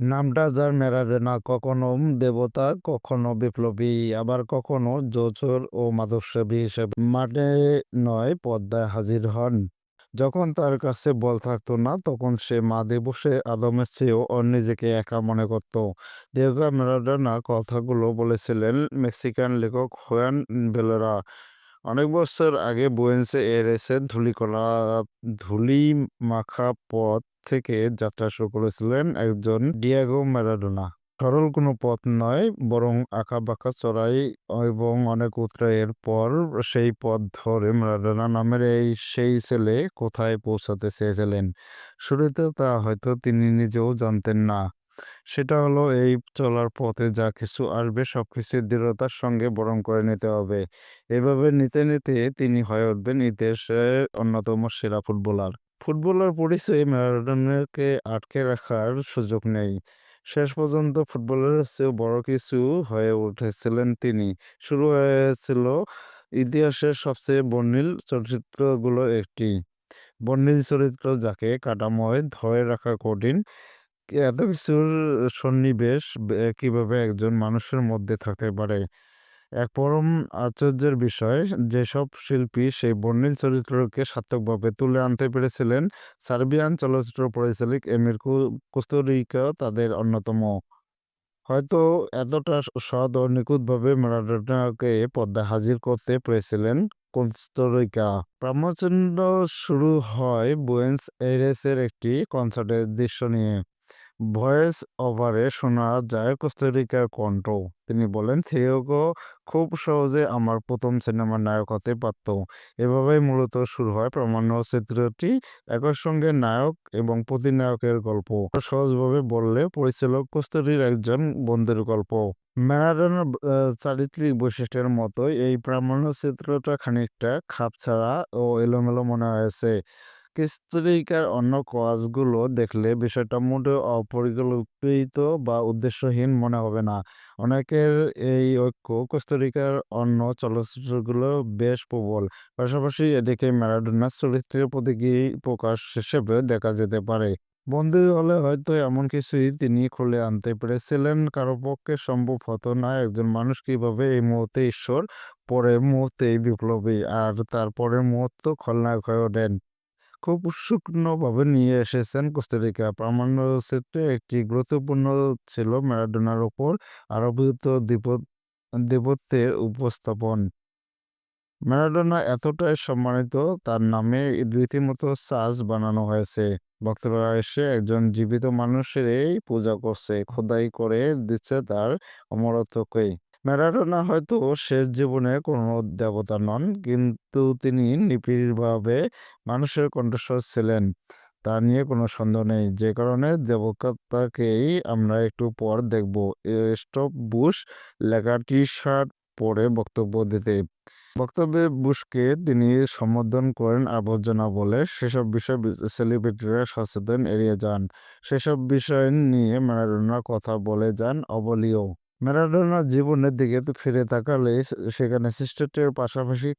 নামটা যার না কখনো দেবতা, কখনো বিপ্লবী, আবার কখনো জোছর ও মাদকসেবী হিসেবে মাঠে নয় পদ্মায় হাজির হন। যখন তার কাছে বল থাকতো না তখন সে মা বসে আদমের চেয়েও ওর নিজেকে একা মনে করত। দিয়েগো ম্যারাডোনা কথাগুলো বলেছিলেন মেক্সিকান লেখক হোয়ান বেলেরা অনেক বছর আগে বুয়েন্স এরেসের ধুলি মাখা পথ থেকে যাত্রা শুরু করেছিলেন একজন ডিয়াগো ম্যারাডোনা। সরল কোনো পথ নয় বরং আঁকা বাঁকা চড়াই এবং অনেক উতরাইয়ের পর সেই পথ ধরে ম্যারাডোনা নামের এই সেই ছেলে কোথায় পৌঁছাতে চেয়েছিলেন শুরুতে তা হয়তো তিনি নিজেও জানতেন না। সেটা হলো এই চলার পথে যা কিছু আসবে সব কিছু দৃঢ়তার সঙ্গে বরণ করে নিতে হবে। এভাবে নিতে, নিতে তিনি হয়ে উঠবেন ইতিহাসের অন্যতম সেরা ফুটবলার। ফুটবলার পরিচয়ে ম্যারাডোনাকে আটকে রাখার সুযোগ নেই। শেষ পর্যন্ত ফুটবলারের চেয়েও বড় কিছু হয়ে উঠেছিলেন তিনি। শুরু হয়েছিল ইতিহাসের সবচেয়ে বর্ণিল চরিত্রগুলোর একটি। বর্ণিল চরিত্র যাকে কাঠামোয় ধরে রাখা কঠিন। এত কিছুর সন্নিবেশ কীভাবে একজন মানুষের মধ্যে থাকতে পারে? এক পরম আশ্চর্যের বিষয়, যেসব শিল্পী সেই বর্ণিল চরিত্রকে সার্থকভাবে তুলে আনতে পেরেছিলেন সার্বিয়ান চলচ্চিত্র পরিচালক এমির কুস্তুরিকা তাদের অন্যতম। হয়তো এতটা সৎ ও নিখুঁতভাবে ম্যারাডোনাকে পর্দায় হাজির করতে পেরেছিলেন কুস্তুরিকা। প্রামাণ্য শুরু হয় বুয়েন্স এইরেসের একটি কনসার্টের দৃশ্য নিয়ে। ভয়েস ওভারে শোনা যায় কুস্তুরিকার কণ্ঠ। তিনি বলেন, থিয়েগো খুব সহজে আমার প্রথম সিনেমার নায়ক হতে পারত। এভাবেই মূলত শুরু হয় প্রামাণ্য চিত্রটি। একই সঙ্গে নায়ক এবং প্রতিনায়কের গল্প। সহজভাবে বললে পরিচালক কুস্তুরির একজন বন্ধুর গল্প। ম্যারাডোনার চারিত্রিক বৈশিষ্ট্যের মতোই এই প্রামাণ্য চিত্রটা খানিকটা খাপ ছাড়া ও এলোমেলো মনে হয়েছে। কুস্তুরিকার অন্য কাজগুলো দেখলে বিষয়টা মোটেও অপরিকল্পিত বা উদ্দেশ্যহীন মনে হবে না। অনেকের এই ঐক্য কুস্তুরিকার অন্য চলচ্চিত্রগুলো বেশ প্রবল। পাশাপাশি এটিকে ম্যারাডোনার চরিত্রের প্রতীকী প্রকাশ হিসেবে দেখা যেতে পারে। বন্দী হলে হয়তো এমন কিছুই তিনি খুলে আনতে পেরেছিলেন কারও পক্ষে সম্ভব হতো না একজন মানুষ কীভাবে এই মুহূর্তে ঈশ্বর, পরের মুহূর্তেই বিপ্লবী, আর তার পরের মুহূর্ত খলনায়ক হয়ে ওঠেন। খুব সূক্ষ্মভাবে নিয়ে এসেছেন কুস্তুরিকা। প্রামাণ্য চিত্রে একটি গুরুত্বপূর্ণ ছিল ম্যারাডোনার ওপর আরোপিত দেবত্বের উপস্থাপন। ম্যারাডোনা এতটাই সম্মানিত তার নামে রীতিমতো চার্চ বানানো হয়েছে। ভক্তরা এসে একজন জীবিত মানুষেরই পূজা করছে, খোদাই করে দিচ্ছে তার অমরত্বকেই। ম্যারাডোনা হয়তো শেষ জীবনে কোনো দেবতা নন, কিন্তু তিনি নিবিড়ভাবে মানুষের কণ্ঠস্বর ছিলেন, তা নিয়ে কোনো সন্দেহ নেই। যে কারণে দেবতাকেই আমরা একটু পর দেখব স্টপ বুশ লেখা টি-শার্ট পরে বক্তব্য দিতে। বক্তব্যে বুশকে তিনি সম্বোধন করেন আবর্জনা বলে। সেসব বিষয়ে সেলিব্রিটিরা সচেতন এড়িয়ে যান। সেসব বিষয় নিয়ে ম্যারাডোনা কথা বলে যান অবলীয়। ম্যারাডোনার জীবনের দিকে তো ফিরে তাকালে সেখানে সিস্টেটের পাশাপাশি